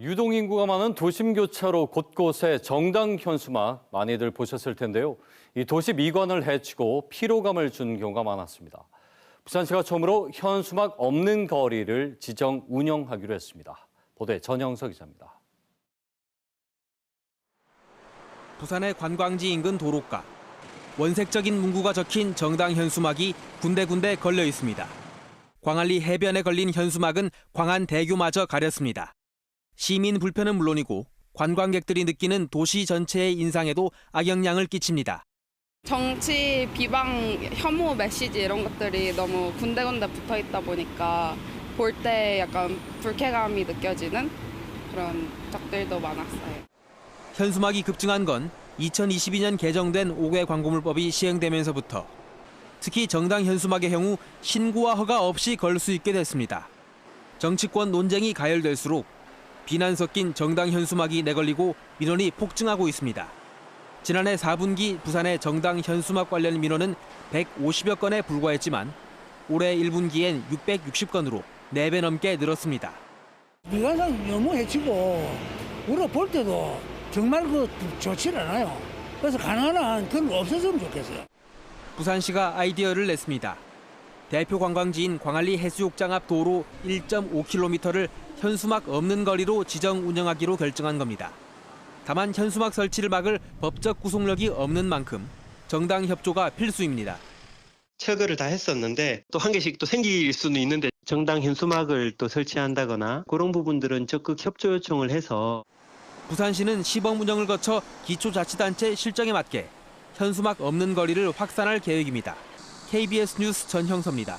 유동인구가 많은 도심 교차로 곳곳에 정당 현수막 많이들 보셨을 텐데요. 이 도시 미관을 해치고 피로감을 준 경우가 많았습니다. 부산시가 처음으로 현수막 없는 거리를 지정 운영하기로 했습니다. 보도에 전영석 기자입니다. 부산의 관광지 인근 도로가 원색적인 문구가 적힌 정당 현수막이 군데군데 걸려 있습니다. 광안리 해변에 걸린 현수막은 광안 대교마저 가렸습니다. 시민 불편은 물론이고 관광객들이 느끼는 도시 전체의 인상에도 악영향을 끼칩니다. 정치 비방 혐오 메시지 이런 것들이 너무 군데군데 붙어 있다 보니까 볼 때 약간 불쾌감이 느껴지는 그런 적들도 많았어요. 현수막이 급증한 건 2022년 개정된 5개 광고물법이 시행되면서부터 특히 정당 현수막의 경우 신고와 허가 없이 걸 수 있게 됐습니다. 정치권 논쟁이 가열될수록 비난 섞인 정당 현수막이 내걸리고 민원이 폭증하고 있습니다. 지난해 4분기 부산의 정당 현수막 관련 민원은 150여 건에 불과했지만 올해 1분기엔 660건으로 4배 넘게 늘었습니다. 미관상 너무 해치고 우리가 볼 때도 정말 그 좋지 않아요. 그래서 가능한 한 그걸 없애주면 좋겠어요. 부산시가 아이디어를 냈습니다. 대표 관광지인 광안리 해수욕장 앞 도로 1.5km를 현수막 없는 거리로 지정 운영하기로 결정한 겁니다. 다만 현수막 설치를 막을 법적 구속력이 없는 만큼 정당 협조가 필수입니다. 철거를 다 했었는데 또 한 개씩 또 생길 수는 있는데 정당 현수막을 또 설치한다거나 그런 부분들은 적극 협조 요청을 해서 부산시는 시범 운영을 거쳐 기초자치단체 실정에 맞게 현수막 없는 거리를 확산할 계획입니다. KBS 뉴스 전형섭입니다.